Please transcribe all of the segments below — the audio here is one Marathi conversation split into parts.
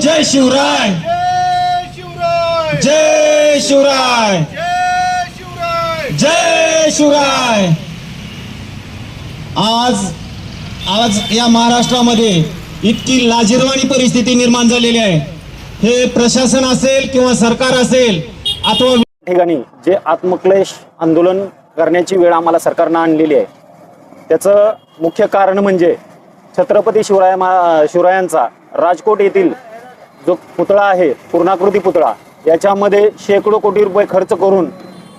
जय शिवराय. जय शिवराय. जय शिवराय. जय शिवराय आज आज या महाराष्ट्रामध्ये इतकी लाजिरवाणी परिस्थिती निर्माण झालेली आहे. हे प्रशासन असेल किंवा सरकार असेल अथवा ठिकाणी जे आत्मक्लेश आंदोलन करण्याची वेळ आम्हाला सरकारनं आणलेली आहे. त्याचं मुख्य कारण म्हणजे छत्रपती शिवराय शिवरायांचा राजकोट येथील जो पुतळा आहे पूर्णाकृती पुतळा याच्यामध्ये शेकडो कोटी रुपये खर्च करून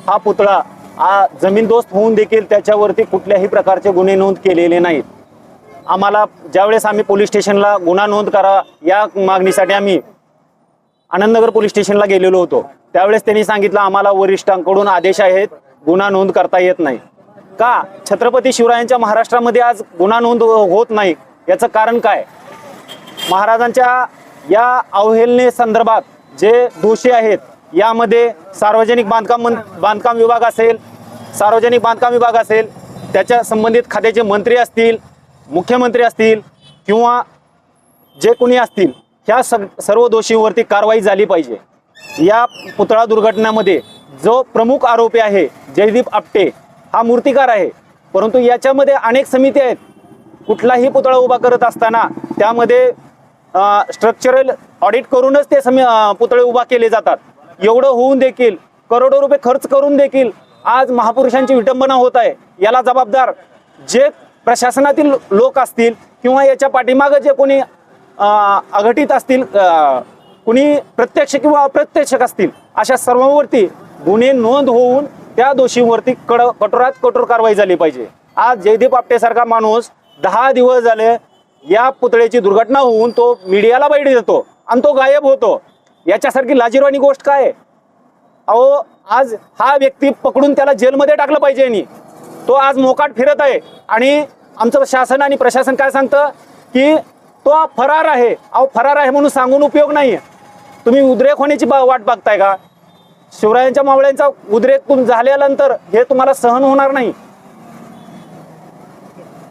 हा पुतळा हा जमीनदोस्त होऊन देखील त्याच्यावरती कुठल्याही प्रकारचे गुन्हे नोंद केलेले नाहीत. आम्हाला ज्यावेळेस आम्ही पोलीस स्टेशनला गुन्हा नोंद करा या मागणीसाठी आम्ही आनंदनगर पोलीस स्टेशनला गेलेलो होतो. त्यावेळेस त्यांनी सांगितलं आम्हाला वरिष्ठांकडून आदेश आहेत गुन्हा नोंद करता येत नाही. का? छत्रपती शिवरायांच्या महाराष्ट्रामध्ये आज गुन्हा नोंद होत नाही. याचं कारण काय? महाराजांच्या या अवहेलने संदर्भात जे दोषी आहेत यामध्ये सार्वजनिक बांधकाम मं- बांधकाम विभाग असेल सार्वजनिक बांधकाम विभाग असेल त्याच्या संबंधित खात्याचे मंत्री असतील मुख्यमंत्री असतील किंवा जे कोणी असतील ह्या सग सर्व दोषींवरती कारवाई झाली पाहिजे. या पुतळा दुर्घटनेमध्ये जो प्रमुख आरोपी आहे जयदीप आपटे हा मूर्तिकार आहे. परंतु याच्यामध्ये अनेक समिती आहेत. कुठलाही पुतळा उभा करत असताना त्यामध्ये स्ट्रक्चरल ऑडिट करूनच ते समी पुतळे उभा केले जातात. एवढं होऊन देखील करोडो रुपये खर्च करून देखील आज महापुरुषांची विटंबना होत आहे. याला जबाबदार जे प्रशासनातील लोक असतील किंवा याच्या पाठीमागं जे कोणी अघटित असतील कुणी प्रत्यक्ष किंवा अप्रत्यक्ष असतील अशा सर्वांवरती गुन्हे नोंद होऊन त्या दोषींवरती कड कठोरात कठोर कारवाई झाली पाहिजे. आज जयदीप आपटेसारखा माणूस दहा दिवस झाले या पुतळ्याची दुर्घटना होऊन तो मीडियाला बैठ देतो आणि तो गायब होतो. याच्यासारखी लाजीरवाणी गोष्ट काय? अहो आज हा व्यक्ती पकडून त्याला जेलमध्ये टाकलं पाहिजे यांनी. तो आज मोकाट फिरत आहे. आणि आमचं शासन आणि प्रशासन काय सांगतं? की तो फरार आहे. अहो फरार आहे म्हणून सांगून उपयोग नाही तुम्ही उद्रेक होण्याची बा- वाट बघताय का? शिवरायांच्या मावळ्यांचा उद्रेक झाल्यानंतर हे तुम्हाला सहन होणार नाही.